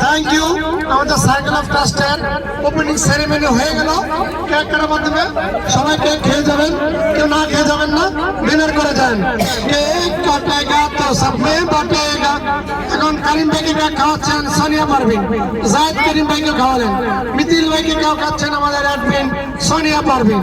Thank you আমাদের cycle of ট্রাস্টের opening ceremony হয়ে গেল। কেক কাটার মাধ্যমে সবাই কেক খেয়ে যাবেন। কেউ না খেয়ে যাবেন না ডিনার করে যান। কেক কাটেগা তো সবমে বাটেগা। এখন করিম ভাইকে কেক খাওয়াচ্ছেন সোনিয়া পারভিন। জায়দ করিম ভাইকে খাওয়ালেন। মিতিল ভাইকে কেউ খাচ্ছেন আমাদের অ্যাডমিন সোনিয়া পারভিন।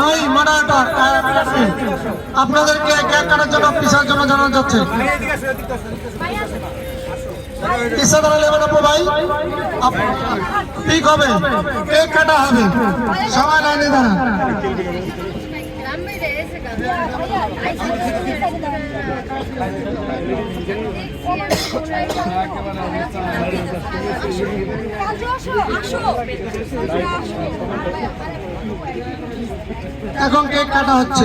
নাই, মারাটা আপনাদেরকে এক কাটার জন্য পিসার জন্য জানানো যাচ্ছে। পিসা দাঁড়ালে এবার আপু ভাই? ঠিক হবে। কেক কাটা হবে। সবাই লাইনে দাঁড়ান এখন কেক কাটা হচ্ছে।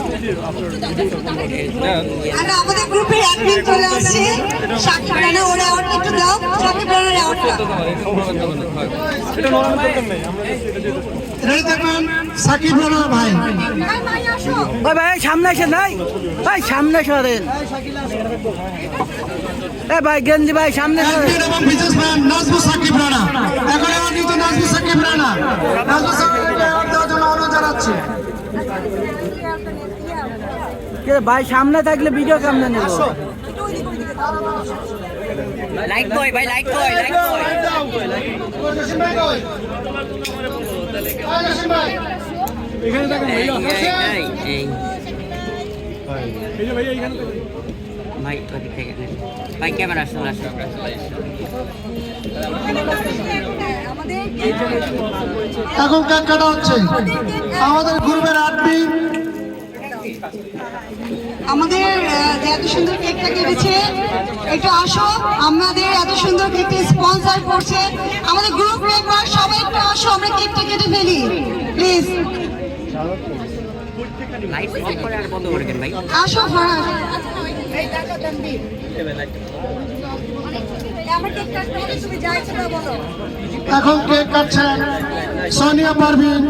আর আমাদের গ্রুপের অ্যাডমিন চলে আসছে। সাকিব রানা ওর অ্যাওয়ার্ডটা একটু দাও সাকিব রানার অ্যাওয়ার্ডটা রেডি থাকবেন সাকিব রানা ভাই। ওই ভাই সামনে এসে নাই ভাই সামনে সরেন এ ভাই গেঞ্জি ভাই সামনে সরেন এবং বিজনেসম্যান নাজমু সাকিব রানা। এখন আমার নিচে নাজমু সাকিব রানা। নাজমু সাকিব রানা দেওয়ার জন্য অনুরোধ জানাচ্ছি। কে ভাই সামনে থাকলে ভিডিও কেমনে নেব লাইট বয় ভাই লাইট বয় ভাই কই? ভাই, জসিম ভাই। এই এই এই ভাই ওদিক থেকে নেন। ভাই ক্যামেরা আসলে আসলে এখন কেক কাটা হচ্ছে? আমাদের গ্রুপের অ্যাডমিন আমাদের এত সুন্দর কেকটা কেটেছে একটু আসো আমাদের এত সুন্দর কেকটা স্পন্সর করছে। আমাদের গ্রুপ মেম্বার সবাই একটু আসো আমরা কেকটা কেটে ফেলি। প্লিজ লাইট অফ করে আর বন্ধ করে দেন ভাই। আসো ফরাস এখন কেক কাটছেন সোনিয়া পারভিন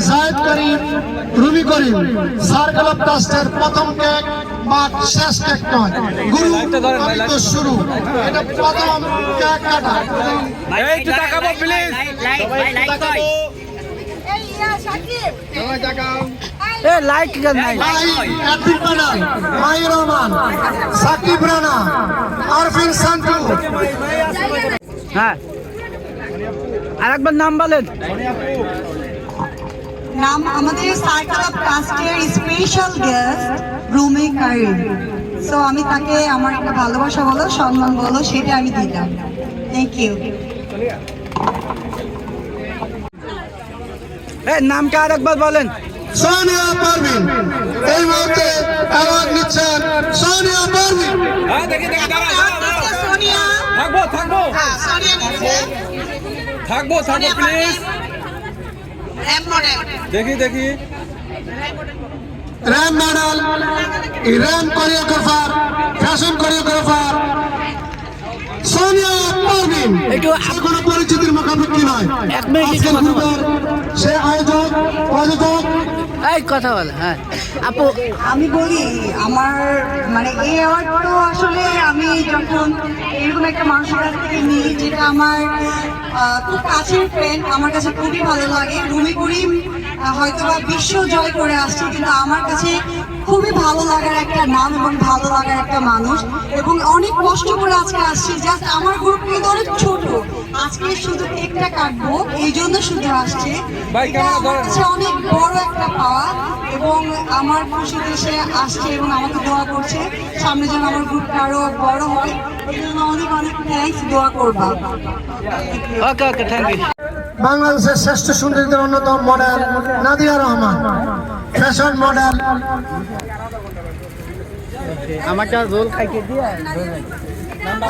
জায়েদ করিম রুমি করিম সার্কেল অফ ট্রাস্টের প্রথম কেক বা শেষ কেক নয় গুরু তো শুরু এটা প্রথম কেক কাটা একটু তাকাবো, এ লাইট কেন নাই? ভাই অ্যাডমিন মাই রহমান সাকিব রানা আরফিন সান্টু হ্যাঁ। আর একবার নাম বলেন। নাম আমাদের সার্কেল অফ কাস্টের স্পেশাল গেস্ট রুমে কারিম সো আমি তাকে আমার একটা ভালোবাসা বলো সম্মান বলো সেটা আমি দিলাম। থ্যাংক ইউ এ নামটা আর একবার বলেন। সোনিয়া পারভিন। এই মুহূর্তে অ্যাওয়ার্ড নিচ্ছেন সোনিয়া পারভিন। হ্যাঁ দাঁড়া। সোনিয়া। থাকব থাকব। হ্যাঁ থাকব থাকব প্লিজ মডেল। দেখি দেখি। Ramp model ramp choreographer fashion choreographer Parvin একটু সে কোনো পরিচিতির মুখাপেক্ষি নয়। এক মিনিট একটু আজকের কথা বলো। গ্রুপের সে আয়োজক প্রযোজক এই কথা বলে হ্যাঁ। আপু আমি বলি আমার মানে এই অ্যাওয়ার্ড তো আসলে আমি যখন এরকম একটা মানুষের কাছ থেকে নিই যেটা আমার খুব কাছের ফ্রেন্ড আমার কাছে খুবই ভালো লাগে। রুমি করিম হয়তো বা বিশ্ব জয় করে আসছে কিন্তু আমার কাছে খুবই ভালো লাগার একটা নাম এবং ভালো লাগার একটা মানুষ। এবং অনেক কষ্ট করে আজকে আসছি। জাস্ট আমার গ্রুপ কিন্তু অনেক ছোট। আজকে শুধু কেকটা কাটবো। এই জন্য শুধু আসছে। এটা আমার কাছে অনেক বড় একটা পাওয়া। এবং আমার খুশিতে সে আসছে এবং আমাকে দোয়া করছে। সামনে যেন আমার গ্রুপটা আরও বড় হয়। এই জন্য অনেক অনেক থ্যাংকস দোয়া করবা। ওকে ওকে থ্যাংক ইউ বাংলাদেশের শ্রেষ্ঠ সুন্দরীদের অন্যতম model Nadia Rahman. Fashion model আমারটা রোল খাইকে দিয়ে?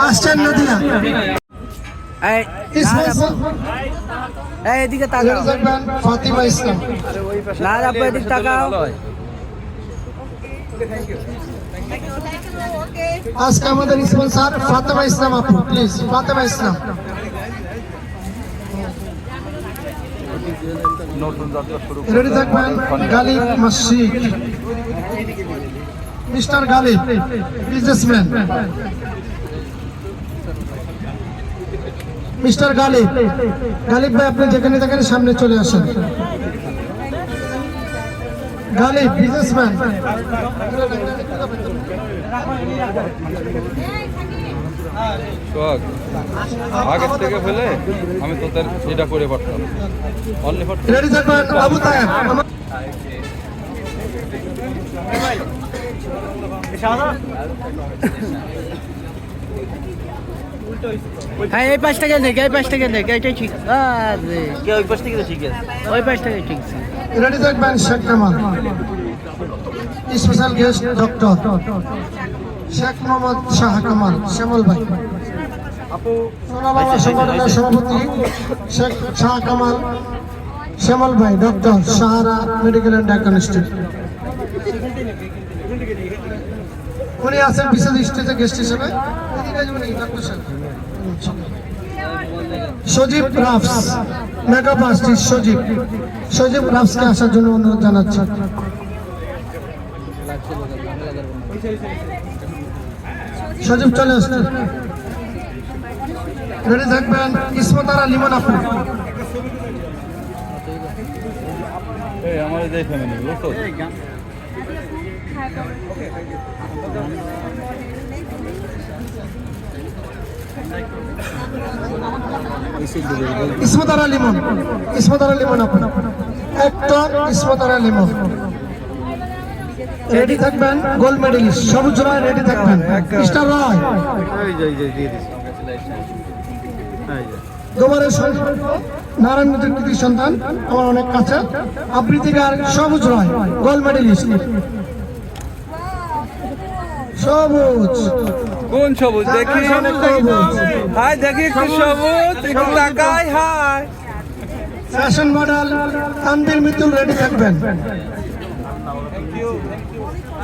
আসছেন নাদিয়া। এই স্পন্সর এই এদিকে তাকাও। ফাতিমা ইসলাম না আপু এদিকে তাকাও। আজকে আমাদের স্পন্সর ফাতেমা ইসলাম আপু প্লিজ ফাতেমা ইসলাম। রেডি থাকবেন? গালিব মসজিদ mister Ghalib businessman mister Ghalib Ghalib ভাই আপনি যেখানে থাকেন সামনে চলে আসেন। গালিব বিজনেসম্যান সোহাগ আগের থেকে ফেলে আমি তোদের এটা করে পারতাম। অনলি ফর হ্যাঁ এই পাঁচ টাকা দেখ এই পাঁচ টাকা দেখ এটাই ঠিক। আরে। কে ওই পাঁচ টাকা ঠিক আছে? ওই পাঁচ টাকা ঠিক আছে। রেডি থাকবেন Sheikh Kamal special guest doctor Sheikh Mohammad Shah Kamal Shyamal ভাই। সোনা সংগঠনের সভাপতি শেখ শাহ কামাল শ্যামল ভাই doctor Sahara medical and diagnostic. উনি আছেন বিশেষ স্টেজে গেস্ট হিসেবে। সজীব রাফস মেকআপ আর্টিস্ট সজীব। সজীব রাফসকে আসার জন্য অনুরোধ জানাচ্ছি। সজীব চলে আসছে। রেডি থাকবেন ইসমতারা লিমন আপু। এই আমার ফ্যামিলি বুঝছ? ইসমতারা লিমন ইসমতারা লিমন আপু। অ্যাক্টর ইসমতারা লিমন রেডি থাকবেন? Gold medalist Sabuj Roy ready থাকবেন। মিস্টার রায় নারায়ণ নদীর কৃতি সন্তান আমার অনেক কাছে। আবৃত্তিকার সবুজ রায় গোল্ড মেডেলিস্ট সবুজ। কোন সবুজ? দেখি। হাই দেখি একটু সবুজ। একটু তাকাই hi. Fashion model Tanvir Mitul ready থাকবেন।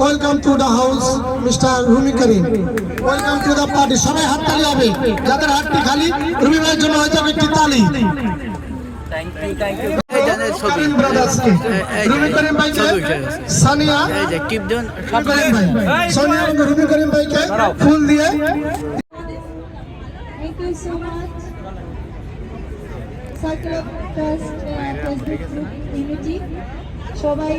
Welcome to the house mister Rumi Karim welcome to the party সবাই হাততালি হবে। যাদের হাতটি খালি রুমি ভাইয়ের জন্য হয়ে যাবে একটি তালি। সানিয়া রুমি করিম ভাইকে ফুল দিয়ে। Thank you so much. Uh, Facebook Unity. সবাই